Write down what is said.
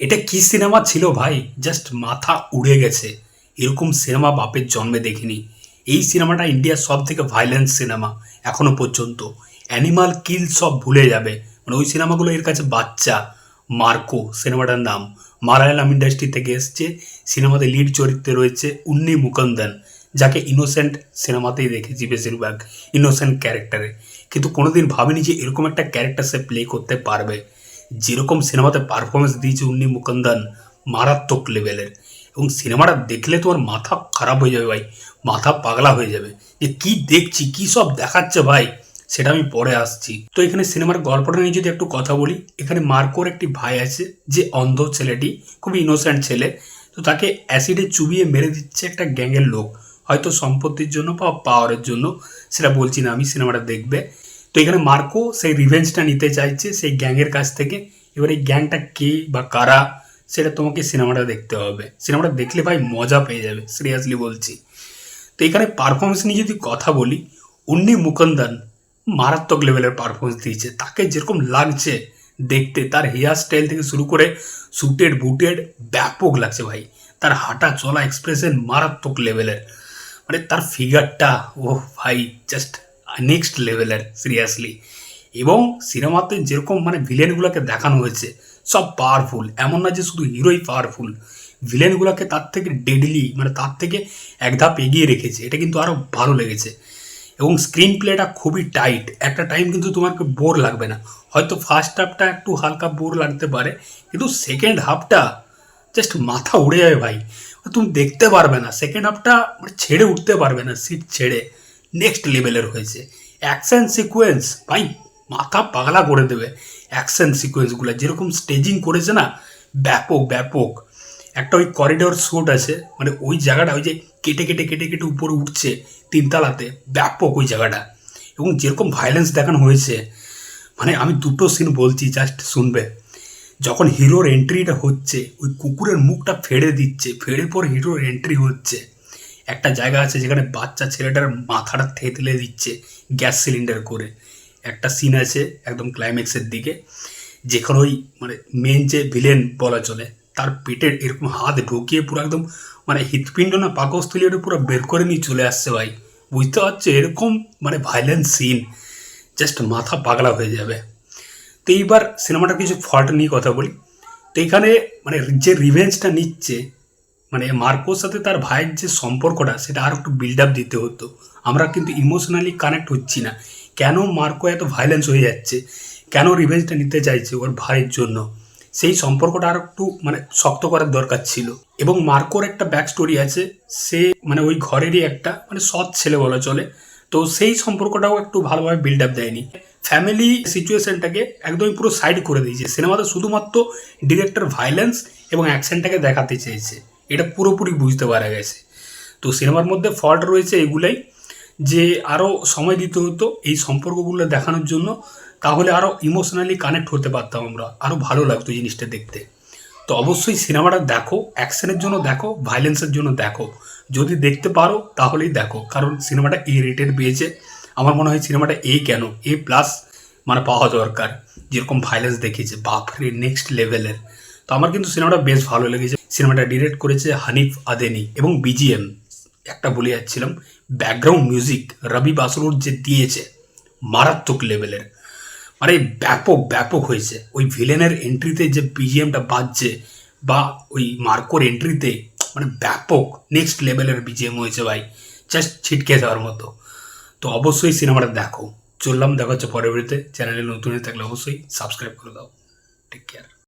এটা কি সিনেমা ছিল ভাই? জাস্ট মাথা উড়ে গেছে। এরকম সিনেমা বাপের জন্মে দেখিনি। এই সিনেমাটা ইন্ডিয়ার সব থেকে ভাইলেন্স সিনেমা এখনও পর্যন্ত। অ্যানিমাল কিল সব ভুলে যাবে। মানে ওই সিনেমাগুলো এর কাছে বাচ্চা। মার্কো সিনেমাটার নাম। মালায়ালাম ইন্ডাস্ট্রি থেকে এসছে। সিনেমাতে লিড চরিত্রে রয়েছে উন্নি মুকন্দন, যাকে ইনোসেন্ট সিনেমাতেই দেখেছি বেশিরভাগ। ইনোসেন্ট ক্যারেক্টারে কিন্তু কোনোদিন ভাবিনি যে এরকম একটা ক্যারেক্টার সে প্লে করতে পারবে। যেরকম সিনেমাতে পারফরমেন্স দিয়েছে উন্নি মুকন্দন, মারাত্মক লেভেলের এবং সিনেমাটা দেখলে তোমার মাথা খারাপ হয়ে যাবে ভাই, মাথা পাগলা হয়ে যাবে। যে কি দেখছি, কি সব দেখাচ্ছে ভাই, সেটা আমি পরে আসছি। তো এখানে সিনেমার গল্পটা নিয়ে যদি একটু কথা বলি, এখানে মার্কোর একটি ভাই আছে, যে অন্ধ ছেলেটি, খুবই ইনোসেন্ট ছেলে। তো তাকে অ্যাসিডে চুবিয়ে মেরে দিচ্ছে একটা গ্যাংয়ের লোক। হয়তো সম্পত্তির জন্য বা পাওয়ারের জন্য, সেটা বলছি না, আমি সিনেমাটা দেখবে। তো এখানে মার্কো সেই রিভেঞ্জটা নিতে চাইছে, সেই গ্যাংয়ের কাছ থেকে। এবার এই গ্যাংটা কে বা কারা, সেটা তোমাকে সিনেমাটা দেখতে হবে। সিনেমাটা দেখলে ভাই মজা পেয়ে যাবে সিরিয়াসলি বলছি। তো এখানে পারফরমেন্স নিয়ে যদি কথা বলি, উন্নি মুকন্দন মারাত্মক লেভেলের পারফরমেন্স দিয়েছে। তাকে যেরকম লাগছে দেখতে, তার হেয়ার স্টাইল থেকে শুরু করে সুটেড বুটেড ব্যাপক লাগছে ভাই। তার হাঁটা চলা এক্সপ্রেশন মারাত্মক লেভেলের মানে তার ফিগারটা ও ভাই জাস্ট নেক্সট লেভেলের সিরিয়াসলি এবং সিনেমাতে যেরকম মানে ভিলেনগুলোকে দেখানো হয়েছে, সব পাওয়ারফুল এমন না যে শুধু হিরোই পাওয়ারফুল ভিলেনগুলোকে তার থেকে ডেডলি মানে তার থেকে এক ধাপ এগিয়ে রেখেছে। এটা কিন্তু আরও ভালো লেগেছে। এবং স্ক্রিন প্লেটা খুবই টাইট একটা টাইম কিন্তু তোমাকে বোর লাগবে না। হয়তো ফার্স্ট হাফটা একটু হালকা বোর লাগতে পারে, কিন্তু সেকেন্ড হাফটা জাস্ট মাথা উড়ে যাবে ভাই। তুমি দেখতে পারবে না। সেকেন্ড হাফটা মানে ছেড়ে উঠতে পারবে না সিট ছেড়ে। নেক্সট লেভেলের হয়েছে। অ্যাকশন সিকোয়েন্স ভাই, মাথা পাগলা করে দেবে। অ্যাকশন সিকোয়েন্সগুলো যেরকম স্টেজিং করেছে না, ব্যাপক ব্যাপক। একটা ওই করিডোর শ্যুট আছে মানে ওই জায়গাটা ওই যে কেটে কেটে কেটে কেটে উপরে উঠছে তিনতলাতে ব্যাপক ওই জায়গাটা। এবং যেরকম ভায়োলেন্স দেখানো হয়েছে মানে আমি দুটো সিন বলছি জাস্ট শুনবে। যখন হিরোর এন্ট্রিটা হচ্ছে, ওই কুকুরের মুখটা ফেড়ে দিচ্ছে, ফেড়ে পর হিরোর এন্ট্রি হচ্ছে। একটা জায়গা আছে যেখানে বাচ্চা ছেলেটার মাথাটা থেতলে দিচ্ছে গ্যাস সিলিন্ডার করে। একটা সিন আছে একদম ক্লাইম্যাক্সের দিকে, যেখানে ওই মানে মেন যে ভিলেন বলা চলে, তার পেটের এরকম হাত ঢুকিয়ে পুরো একদম মানে হৃৎপিণ্ড না পাকস্থলী ওটা পুরো বের করে নিয়ে চলে আসছে ভাই। বুঝতে পারছ? এরকম মানে ভাইলেন্স সিন জাস্ট মাথা পাগলা হয়ে যাবে। তো এইবার সিনেমাটার কিছু ফল্ট নিয়ে কথা বলি। তো এখানে মানে যে রিভেঞ্জটা নিচ্ছে মানে মার্কোর সাথে তার ভাইয়ের যে সম্পর্কটা, সেটা আর একটু বিল্ড আপ দিতে হতো। আমরা কিন্তু ইমোশনালি কানেক্ট হচ্ছি না। কেন মার্কো এত ভাইলেন্স হয়ে যাচ্ছে? কেন রিভেঞ্জটা নিতে চাইছে ওর ভাইয়ের জন্য? সেই সম্পর্কটা আর একটু মানে শক্ত করার দরকার ছিল। এবং মার্কোর একটা ব্যাক স্টোরি আছে, সে মানে ওই ঘরেরই একটা মানে সৎ ছেলে বলা চলে। তো সেই সম্পর্কটাও একটু ভালোভাবে বিল্ড আপ দেয়নি। ফ্যামিলি সিচুয়েশনটাকে একদমই পুরো সাইড করে দিয়েছে। সিনেমাতে শুধুমাত্র ডিরেক্টর ভাইলেন্স এবং অ্যাকশনটাকে দেখাতে চেয়েছে। এটা পুরোপুরি বুঝতে পারা গেছে। তো সিনেমার মধ্যে ফল্ট রয়েছে এগুলাই যে আরও সময় দিতে হতো এই সম্পর্কগুলো দেখানোর জন্য, তাহলে আরও ইমোশনালি কানেক্ট হতে পারতাম আমরা আরও ভালো লাগতো জিনিসটা দেখতে। তো অবশ্যই সিনেমাটা দেখো, অ্যাকশনের জন্য দেখো ভাইলেন্সের জন্য দেখো। যদি দেখতে পারো, তাহলেই দেখো, কারণ সিনেমাটা এ রেটেড পেয়েছে। আমার মনে হয় সিনেমাটা এ কেন? এ প্লাস মানে পাওয়া দরকার। যেরকম ভাইলেন্স দেখিয়েছে, বাপরে নেক্সট লেভেলের তো আমার কিন্তু সিনেমাটা বেশ ভালো লেগেছে। সিনেমাটা ডিরেক্ট করেছে হানিফ আদেনি এবং বিজিএম একটা বলে যাচ্ছিলাম ব্যাকগ্রাউন্ড মিউজিক রবি বাসরুর যে দিয়েছে, মারাত্মক লেভেলের মানে ব্যাপক ব্যাপক হয়েছে। ওই ভিলেনের এন্ট্রিতে যে বিজিএমটা বাজছে বা ওই মার্কোর এন্ট্রিতে মানে ব্যাপক নেক্সট লেভেলের বিজিএম হয়েছে ভাই। জাস্ট ছিটকে যাওয়ার মতো। তো অবশ্যই সিনেমাটা দেখো। চললাম, দেখা হচ্ছে পরবর্তীতে। চ্যানেলে নতুন হয়ে থাকলে অবশ্যই সাবস্ক্রাইব করে দাও। Take care